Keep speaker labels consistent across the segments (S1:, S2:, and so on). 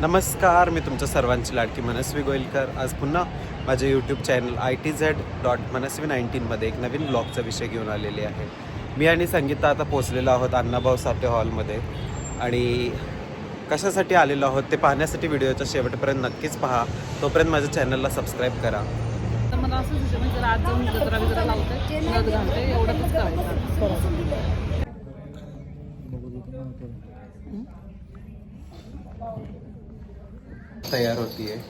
S1: नमस्कार मी तुमच्या सर्वांची लाडकी मनस्वी गोयलकर. आज पुन्हा माझे YouTube channel I T Z dot Manasvi नाईन्टीनमध्ये एक नवीन ब्लॉगचा विषय घेऊन आलेले आहे. मी आणि संगीता आता पोचलेलो आहोत अण्णाभाऊ साठे हॉलमध्ये आणि कशासाठी आलेलो आहोत ते पाहण्यासाठी व्हिडिओच्या शेवटपर्यंत नक्कीच पहा. तोपर्यंत माझ्या चॅनलला सबस्क्राईब करा.
S2: मला असं म्हणजे आज जाऊन बिजरा लावते. एवढंच करायचं.
S1: तयार होतीये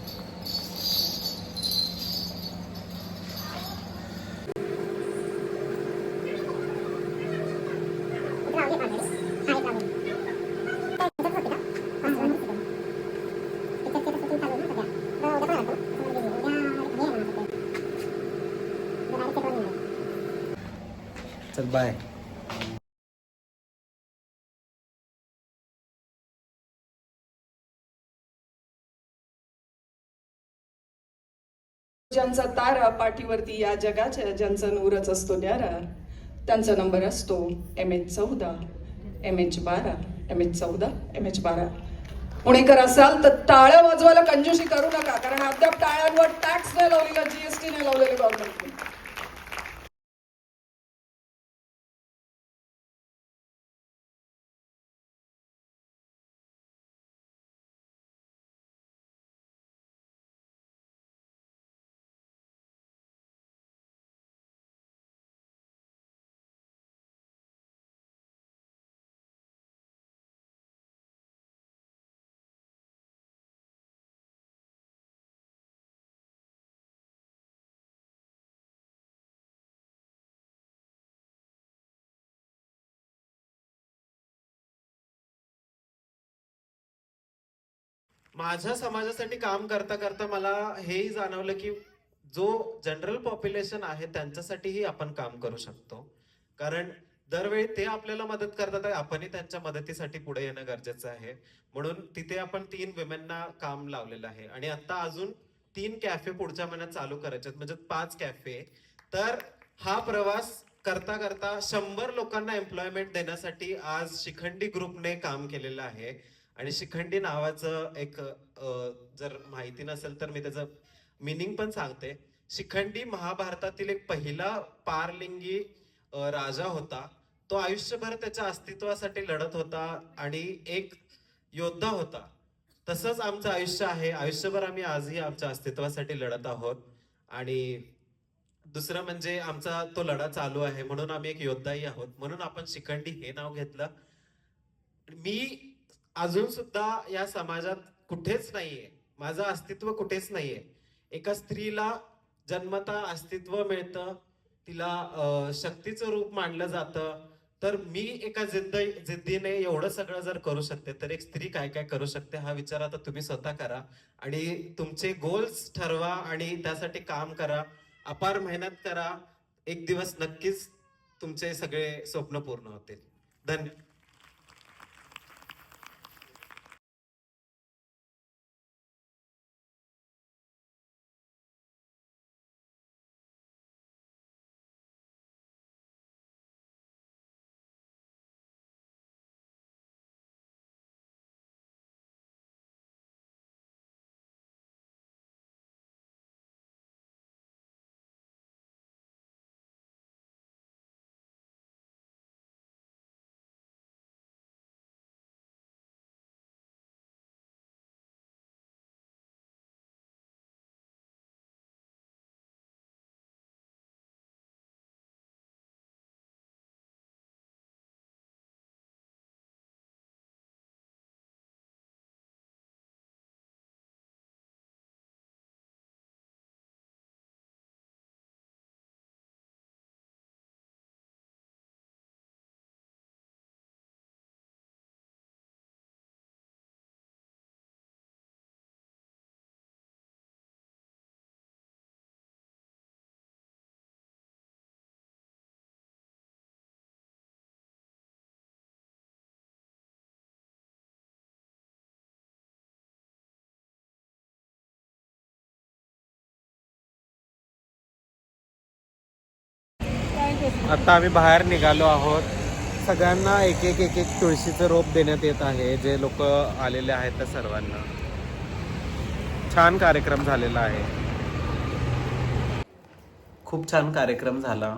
S1: चल बाय
S3: ज्यांचा तारा पाठीवरती या जगाच्या ज्यांचा नूरच असतो न्यारा त्यांचा नंबर असतो एम एच चौदा एम एच बारा एम एच चौदा एम एच बारा. पुणेकर असाल तर टाळ्या वाजवायला कंजूशी करू नका कारण अद्याप टाळ्यांवर टॅक्स नाही लावलेला जीएसटी नाही लावलेली गव्हर्नमेंटने
S1: माझ्या समाजासाठी काम करता करता मला हेही जाणवलं की जो जनरल पॉप्युलेशन आहे त्यांच्यासाठीही आपण काम करू शकतो. कारण दरवेळी ते आपल्याला मदत करतात आपणही त्यांच्या मदतीसाठी पुढे येणं गरजेचं आहे. म्हणून तिथे आपण तीन विमेनना काम लावलेलं आहे. आणि आता अजून तीन कॅफे पुढच्या महिन्यात चालू करायचे आहेत. म्हणजे पाच कॅफे तर हा प्रवास करता करता शंभर लोकांना एम्प्लॉयमेंट देण्यासाठी आज शिखंडी ग्रुपने काम केलेलं आहे. आणि शिखंडी नावाचं एक जर माहिती नसेल तर मी त्याचं मिनिंग पण सांगते. शिखंडी महाभारतातील एक पहिला पारलिंगी राजा होता. तो आयुष्यभर त्याच्या अस्तित्वासाठी लढत होता आणि एक योद्धा होता. तसंच आमचं आयुष्य आहे. आयुष्यभर आम्ही आजही आमच्या अस्तित्वासाठी लढत आहोत. आणि दुसरं म्हणजे आमचा तो लढा चालू आहे. म्हणून आम्ही एक योद्धाही आहोत. म्हणून आपण शिखंडी हे नाव घेतलं. मी अजून सुद्धा या समाजात कुठेच नाहीये. माझं अस्तित्व कुठेच नाहीये. एका स्त्रीला जन्मता अस्तित्व मिळतं. तिला शक्तीचं रूप मानलं जातं. तर मी एका जिद्द जिद्दीने एवढं सगळं जर करू शकते तर एक स्त्री काय काय करू शकते हा विचार आता तुम्ही स्वतः करा. आणि तुमचे गोल्स ठरवा आणि त्यासाठी काम करा. अपार मेहनत करा. एक दिवस नक्कीच तुमचे सगळे स्वप्न पूर्ण होतील. धन्यवाद आता आम्ही बाहेर निघालो आहोत. सगळ्यांना एक एक एक एक तुळशीचं रोप देण्यात येत आहे. जे लोक आलेले आहेत त्या सर्वांना. छान कार्यक्रम झालेला आहे. खूप छान कार्यक्रम झाला.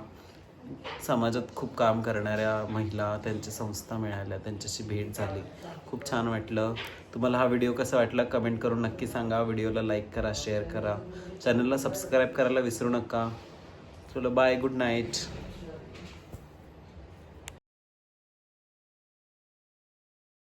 S1: समाजात खूप काम करणाऱ्या महिला त्यांच्या संस्था मिळाल्या त्यांच्याशी भेट झाली. खूप छान वाटलं. तुम्हाला हा व्हिडिओ कसा वाटला कमेंट करून नक्की सांगा. व्हिडिओला लाईक करा शेअर करा. चॅनलला सबस्क्राईब करायला विसरू नका. चलो बाय गुड नाईट